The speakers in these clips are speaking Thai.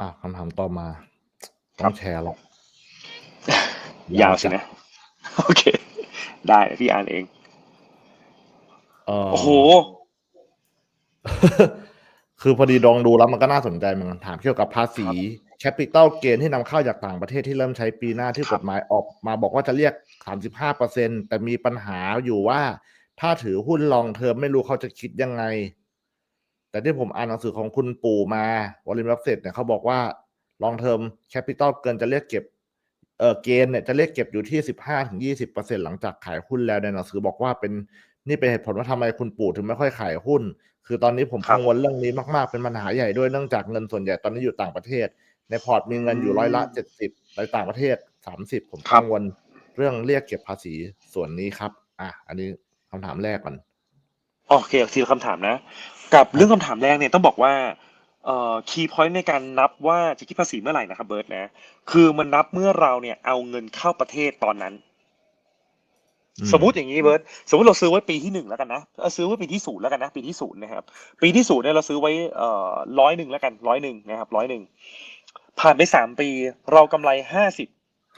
อะคำถามต่อมาคต้รัอบงแชร์ละยาวสินะ โอเค ได้เดี๋ยวพี่อ่านเองเออโอ้โห คือพอดีลองดูแล้วมันก็น่าสนใจเหมือนกันถามเกี่ยวกับภาษีแคปิตอลเกนที่นำเข้าจากต่างประเทศที่เริ่มใช้ปีหน้าที่ครักบฎหมายออกมาบอกว่าจะเรียก 35เปอร์เซ็นแต่มีปัญหาอยู่ว่า ถ้าถือหุ้นลองเทอมไม่รู้เขาจะคิดยังไง แต่ที่ผมอ่านหนังสือของคุณปู่มาวอลลินบัฟเฟตเนี่ยเขาบอกว่าลองเทอมแคปิตอลเกินจะเรียกเก็บเออเกณฑ์เนี่ยจะเรียกเก็บอยู่ที่สิบห้าถึงยี่สิบเปอร์เซ็นหลังจากขายหุ้นแล้วในหนังสือบอกว่าเป็นนี่เป็นเหตุผลว่าทำไมคุณปู่ถึงไม่ค่อยขายหุ้น คือตอนนี้ผมกังวลเรื่องนี้มากๆเป็นปัญหาใหญ่ด้วยเนื่องจากเงินส่วนใหญ่ตอนนี้อยู่ต่างประเทศ ในพอร์ตมีเงินอยู่ร้อยละเจ็ดสิบในต่างประเทศสามสิบผมกังวลเรื่องเรียกเก็บภาษีส่วนนี้ครับ อะ อันนี้คำถามแรกก่อนโอเคทีละคำถามนะ กับเรื่องคำถามแรกเนี่ยต้องบอกว่าเอ่อคีย์พอยต์ในการนับว่าจะคิดภาษีเมื่อไหร่นะครับเบิร์ตนะ คือมันนับเมื่อเราเนี่ยเอาเงินเข้าประเทศตอนนั้นอืมสมมุติอย่างนี้เบิร์ตสมมติเราซื้อไว้ปีที่หนึ่งแล้วกันนะเอาซื้อไว้ปีที่ศูนย์แล้วกันนะ ปีที่ศูนย์นะครับ ปีที่ศูนย์เนี่ยเราซื้อไว้เอ่อร้อยหนึ่งแล้วกันร้อยหนึ่งนะครับร้อยหนึ่งผ่านไปสามปีเรากำไรห้าสิบ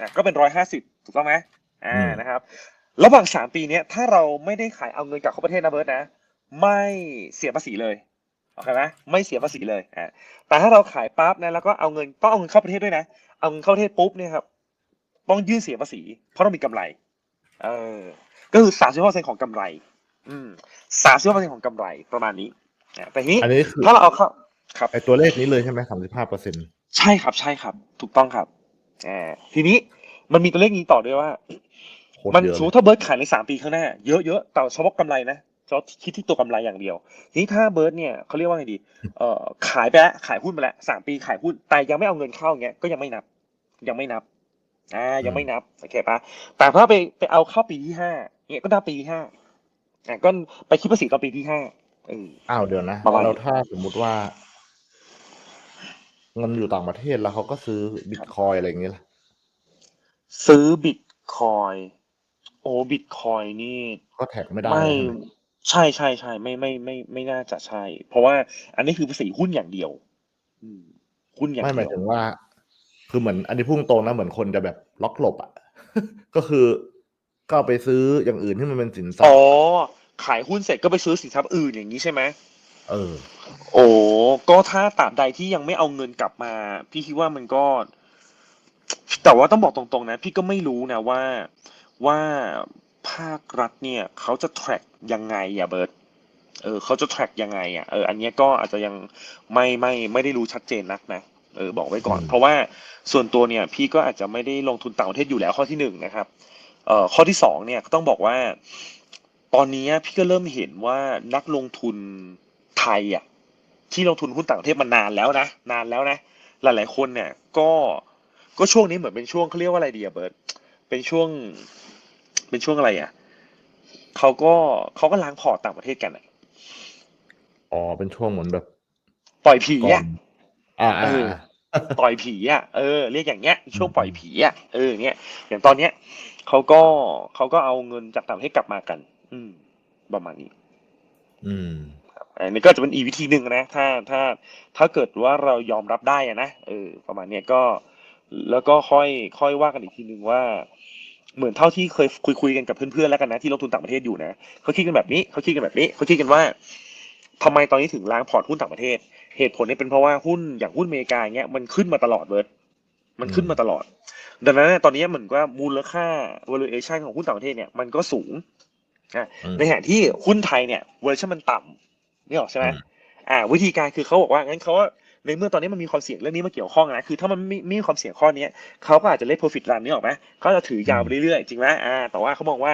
อะก็เป็นร้อยห้าสิบถูกต้องไหมอ่าอืมนะครับ ระหว่างสามปีเนี้ยถ้าเราไม่ได้ขายเอาเงินกลับเข้าประเทศนะเบิร์ตนะ ไม่เสียภาษีเลยโอเคไหมไม่เสียภาษีเลยอ่าแต่ถ้าเราขายปั๊บนะแล้วก็เอาเงินต้องเอาเงินเข้าประเทศด้วยนะ เอาเงินเข้าประเทศปุ๊บเนี่ยครับต้องยื่นเสียภาษี เพราะต้องมีกำไร เออ ก็คือสามสิบเปอร์เซ็นของกำไร อืมสามสิบเปอร์เซ็นของกำไรประมาณนี้อะแต่ทีนี้อันนี้คือถ้าเราเอาเข้าครับไอตัวเลขนี้เลยใช่ไหมสามสิบห้าเปอร์เซ็นใช่ครับใช่ครับ ถูกต้องครับอ่าทีนี้มันมีตัวเลขนี้ต่อด้วยว่าโคตรมันเยอะสมมติถ้าเบิร์ดขายในสามปีข้างหน้า เยอะๆแต่เฉพาะกำไรนะ เฉพาะคิดที่ตัวกำไรอย่างเดียว ทีนี้ถ้าเบิร์ดเนี่ยเขาเรียกว่าไงดี เอ่อขายไปแล้วขายหุ้นไปแล้วสามปีขายหุ้นแต่ยังไม่เอาเงินเข้าเงี้ยก็ยังไม่นับ ยังไม่นับอ่ายังไม่นับโอเคปะแต่ถ้าไปไปเอาเข้าปีที่ห้าเงี้ยก็นับปีที่ห้าอ่าก็ไปคิดภาษีตอนปีที่ห้าเอออ้าวเดี๋ยวนะประมาณแล้วถ้าสมมุติว่า เงินอยู่ต่างประเทศแล้วเขาก็ซื้อบิตคอยอะไรอย่างเงี้ยล่ะซื้อบิตคอยโอ้บิตคอยนี่ ก็แท็กไม่ได้ไม่ ใช่ไหมใช่ ใช่ใช่ไม่ไม่ไม่ไม่น่าจะใช่ เพราะว่าอันนี้คือภาษีหุ้นอย่างเดียว อืมหุ้นอย่างไม่หเดีมายยวถึงว่า คือเหมือนอันนี้พุ่งตรงนะเหมือนคนจะแบบล็อกหลบอะ ก็คือก็เอาไปซื้ออย่างอื่นที่มันเป็นสินทรัพอ๋อ ย์ขายหุ้นเสร็จก็ไปซื้อสินทรัพย์อื่นอย่างนี้ใช่ไหมเออ โอ้ก็ถ้าตราบใดที่ยังไม่เอาเงินกลับมา พี่คิดว่ามันก็ แต่ว่าต้องบอกตรงๆนะ พี่ก็ไม่รู้นะว่าว่าภาครัฐเนี่ย เขาจะ track ยังไงอะเบิร์ตเออเขาจะ track ยังไงอะเอออันเนี้ยก็อาจจะยังไม่ไม่ไม่ได้รู้ชัดเจนนักนะเออบอกไว้ก่อนอืมเพราะว่าส่วนตัวเนี่ยพี่ก็อาจจะไม่ได้ลงทุนต่างประเทศอยู่แล้วข้อที่หนึ่งนะครับเอ่อข้อที่สองเนี่ยก็ต้องบอกว่า ตอนนี้พี่ก็เริ่มเห็นว่านักลงทุนไทยอะที่ลงทุนหุ้นต่างประเทศมานานแล้วนะนานแล้วนะ หลาย ๆ คนเนี่ยก็ก็ช่วงนี้เหมือนเป็นช่วงเขาเรียกว่าอะไรดีอะเบิร์ตเป็นช่วงเป็นช่วงอะไรอะเขาก็เขาก็ล้างพอร์ตต่างประเทศกันอะอ๋อเป็นช่วงเหมือนแบบ ปล่อยผีก่ออะนอ่าเออ่าออ่าปล่อยผีอะเออเรียกอย่างเงี้ยช่วงปล่อยผีอะเออเนี่ยอย่างตอนเนี้ยเขาก็เขาก็เอาเงินจากต่างประเทศกลับมากัน อืม ประมาณนี้ อืมอันนี้ก็จะเป็นอีกวิธีหนึ่งนะ ถ้าถ้าถ้าเกิดว่าเรายอมรับได้อะนะเออ ประมาณเนี้ยก็ แล้วก็ค่อยค่อยว่ากันอีกทีหนึ่งว่า เหมือนเท่าที่เคยคุยคุยกันกับเพื่อนๆแล้วกันนะที่ลงทุนต่างประเทศอยู่นะเขาคิดกันแบบนี้เขาคิดกันแบบนี้เขาคิดกันว่าทำไมตอนนี้ถึงล้างพอร์ตหุ้นต่างประเทศ เหตุผลเนี่ยเป็นเพราะว่าหุ้นอย่างหุ้นอเมริกาเงี้ยมันขึ้นมาตลอดเบิร์ดมันขึ้นมาตลอด ดังนั้นเนี่ยตอนนี้เหมือนว่ามูลค่า valuation ของหุ้นต่างประเทศเนี่ยมันก็สูงอะอืมในขณะที่หุ้นไทยเนี่ย valuation มันต่ำนี่หรอกใช่ไหมอืมอ่า วิธีการคือเขาบอกว่างั้นเขาว่า ในเมื่อตอนนี้มันมีความเสี่ยงเรื่องนี้มาเกี่ยวข้องนะคือถ้ามันไม่ไม่มีความเสี่ยงข้อเนี้ยเขาก็อาจจะเล่น profit run นี่ออกไหมเขาจะถือยาวไปเรื่อยๆจริงไหมอ่าแต่ว่าเขามองว่า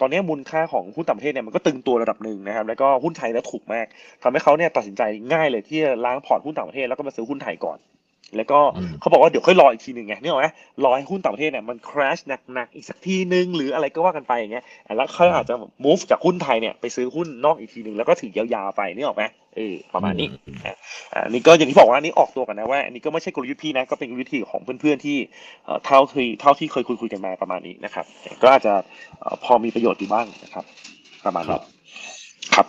ตอนนี้มูลค่าของหุ้นต่างประเทศเนี่ยมันก็ตึงตัวระดับหนึ่งนะครับ แล้วก็หุ้นไทยแล้วถูกมากทำให้เขาเนี่ยตัดสินใจง่ายเลยที่จะล้างพอร์ตหุ้นต่างประเทศแล้วก็มาซื้อหุ้นไทยก่อน แล้วก็อืมเขาบอกว่าเดี๋ยวค่อยรออีกทีหนึ่งไงนึกออกไหมรอให้หุ้นต่างประเทศเนี่ยมัน crash หนักๆอีกสักทีนึงหรืออะไรก็ว่ากันไปอย่างเงี้ยอะแล้วเขาอาจจะ move จากหุ้นไทยเนี่ยไปซื้อหุ้นนอกอีกทีหนึ่งแล้วก็ถือยาวๆไปนึกออกไหม เออประมาณนี้อืมอ่านี่ก็อย่างที่บอกว่าอันนี้ออกตัวกันนะว่าอันนี้ก็ไม่ใช่กลยุทธ์พี่นะก็เป็นกลยุทธ์ของเพื่อนๆที่เอ่อเท่าที่เท่าที่เคยคุยคุยกันมาประมาณนี้นะครับ ก็อาจจะเอ่อพอมีประโยชน์อยู่บ้างนะครับ ประมาณครันี้บครับ